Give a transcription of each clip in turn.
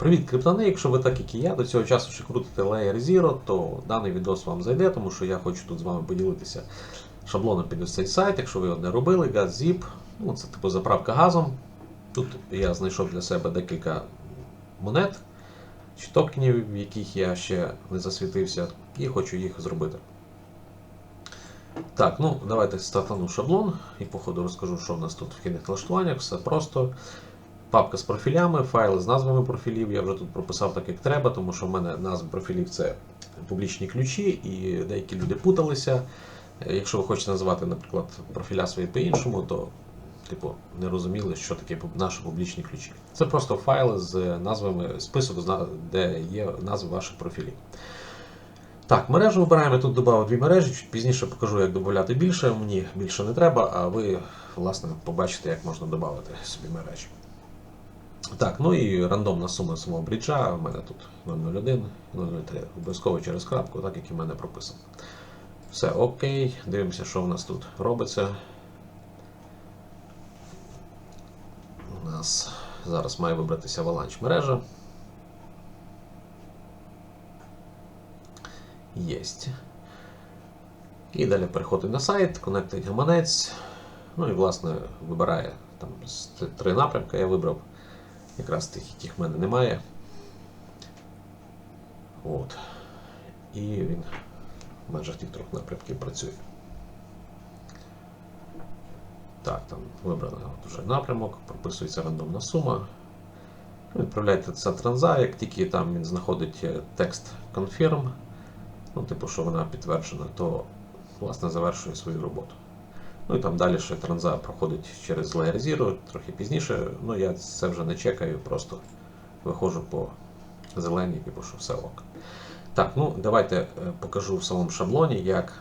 Привіт, криптони! Якщо ви так, як і я, до цього часу ще крутите Layer Zero, то даний відос вам зайде, тому що я хочу тут з вами поділитися шаблоном під ось цей сайт. Якщо ви його не робили, GazZip, ну це типу заправка газом. Тут я знайшов для себе декілька монет чи токенів, в яких я ще не засвітився, і хочу їх зробити. Так, ну давайте стартану шаблон і по ходу розкажу, що в нас тут в вхідних налаштуваннях. Все просто. Папка з профілями, файли з назвами профілів. Я вже тут прописав так, як треба, тому що в мене назви профілів це публічні ключі, і деякі люди путалися. Е, Якщо ви хочете називати, наприклад, профіля свої по-іншому, то типу не розуміли, що таке наші публічні ключі. Це просто файли з назвами, список, де є назви ваших профілів. Так, мережу вибираємо. Я тут додав дві мережі. Чуть пізніше покажу, як додати більше. Мені більше не треба, а ви, власне, побачите, як можна додати собі мережі. Так, ну і рандомна сума самого бріджа. У мене тут 001, 003. Обов'язково через крапку, так як і в мене прописано. Все окей. Дивимося, що в нас тут робиться. У нас зараз має вибратися Avalanche мережа. Єсть. І далі переходить на сайт, конектить гаманець. Ну і власне вибирає там три напрямки. Я вибрав якраз тих, яких в мене немає. От. І він в межах тих трьох напрямків працює. Так, там вибрано вже напрямок, прописується рандомна сума. Ну, Відправляєте це транза, як тільки там він знаходить е, текст confirm, ну, типу, що вона підтверджена, то власне завершує свою роботу. Ну і там далі ще транза проходить через Layer Zero, трохи пізніше. Ну я це вже не чекаю, просто виходжу по зеленій, типу, що все ок. Так, ну давайте е, покажу в самому шаблоні, як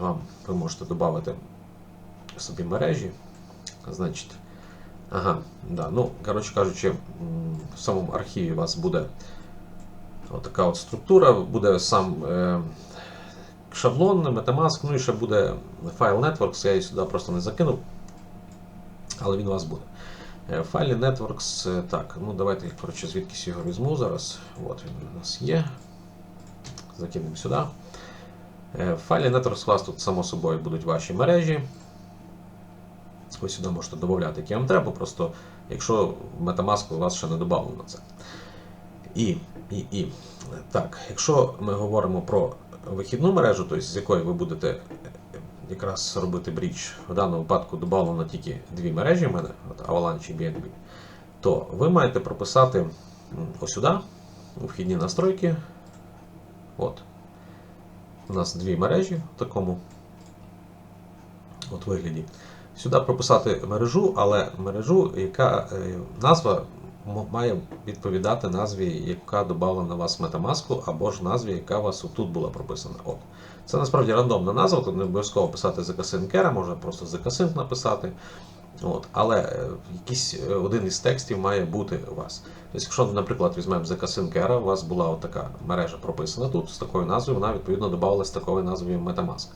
вам ви можете додати собі мережі. Значить, ага, да, ну, коротше кажучи, в самому архіві у вас буде отака от структура, буде сам е, шаблон, Metamask, ну і ще буде файл Networks, я її сюди просто не закинув, але він у вас буде. Е, файлі Networks, е, так, ну давайте коротше, звідкись його візьму зараз. От він у нас є. Закинемо сюди. Е, файлі Networks у вас тут, само собою, будуть ваші мережі. Ви сюди можете додати, які вам треба, просто якщо Metamask у вас ще не додано це. І, і, і. Так, якщо ми говоримо про вихідну мережу, тобто з якої ви будете е, якраз робити брідж, в даному випадку додано тільки дві мережі в мене, от Avalanche і BNB, то ви маєте прописати ось сюди, у вхідні настройки. От. У нас дві мережі в такому от вигляді. Сюди прописати мережу, але мережу, яка е, назва має відповідати назві, яка додана у вас Metamask, або ж назві, яка у вас тут була прописана. От. Це насправді рандомна назва, тут не обов'язково писати Kera, можна просто ZK написати. От. Але е, якийсь е, один із текстів має бути у вас. Тобто, якщо, наприклад, візьмемо Kera, у вас була така мережа прописана тут з такою назвою, вона відповідно додавалася такою назвою Metamask.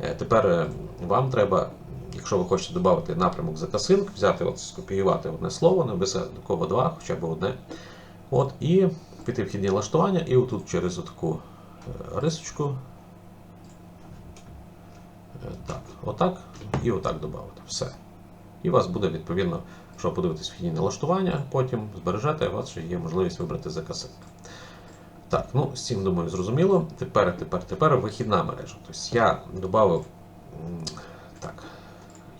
Е, Тепер вам треба, якщо ви хочете додати напрямок ZK взяти, от, скопіювати одне слово, написати такого два, хоча б одне. От, і піти вхідні налаштування, і отут через таку рисочку. е, Так, отак і отак додати. Все. І у вас буде відповідно, що подивитись вхідні налаштування, потім збережете, у вас ще є можливість вибрати ZK так, ну з цим думаю, зрозуміло. Тепер, тепер, тепер вихідна мережа. Тобто я додав. Так,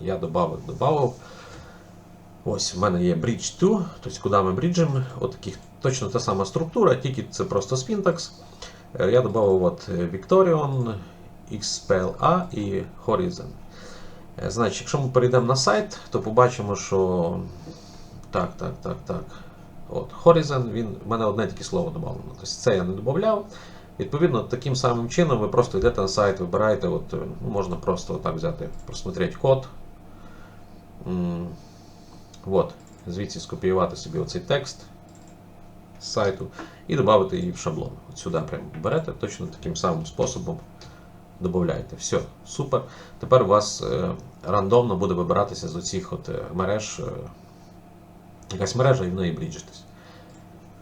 я додав, додав. Ось в мене є Bridge 2, тобто куди ми бріджимо. От точно та сама структура, тільки це просто Spintax. Е, Я додав от Victorion, XPLA і Horizon. Е, Значить, якщо ми перейдемо на сайт, то побачимо, що. Так, так, так, так. От, Horizon, він, в мене одне тільки слово додано. Тобто це я не додавав. Відповідно, таким самим чином ви просто йдете на сайт, вибираєте, от, е, ну, можна просто так взяти, просмотрети код. От, звідси скопіювати собі оцей текст з сайту і додати її в шаблон. От сюди прямо берете, точно таким самим способом додаєте. Все, супер. Тепер у вас е, рандомно буде вибиратися з оцих от е, мереж. е, якась мережа і в неї бріджитись.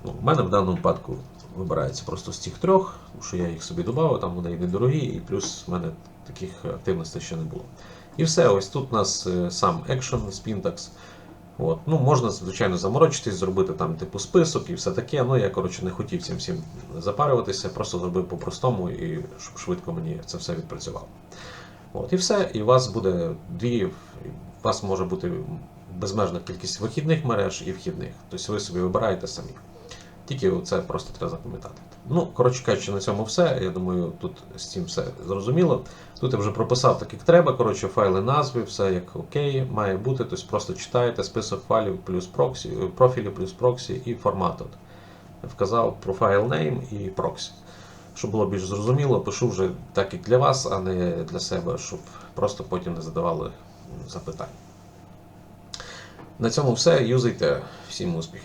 Ну, в мене в даному випадку вибирається просто з цих трьох, що я їх собі додав, там вони і недорогі, і плюс в мене таких активностей ще не було. І все, ось тут у нас е, сам Action з. От. Ну, можна, звичайно, заморочитись, зробити там типу список і все таке. Ну, я, коротше, не хотів цим всім запарюватися, просто зробив по-простому і щоб швидко мені це все відпрацювало. От, і все, і у вас буде дві, у вас може бути безмежна кількість вихідних мереж і вхідних. Тобто ви собі вибираєте самі. Тільки це просто треба запам'ятати. Ну, коротше кажучи, на цьому все. Я думаю, тут з цим все зрозуміло. Тут я вже прописав так, як треба. Коротше, файли назви, все як окей, має бути. Тобто просто читаєте список файлів плюс проксі, профілів плюс проксі і формат. От. Вказав файл name і проксі. Щоб було більш зрозуміло, пишу вже так, як для вас, а не для себе, щоб просто потім не задавали запитань. На цьому все. Юзайте. Всім успіхів!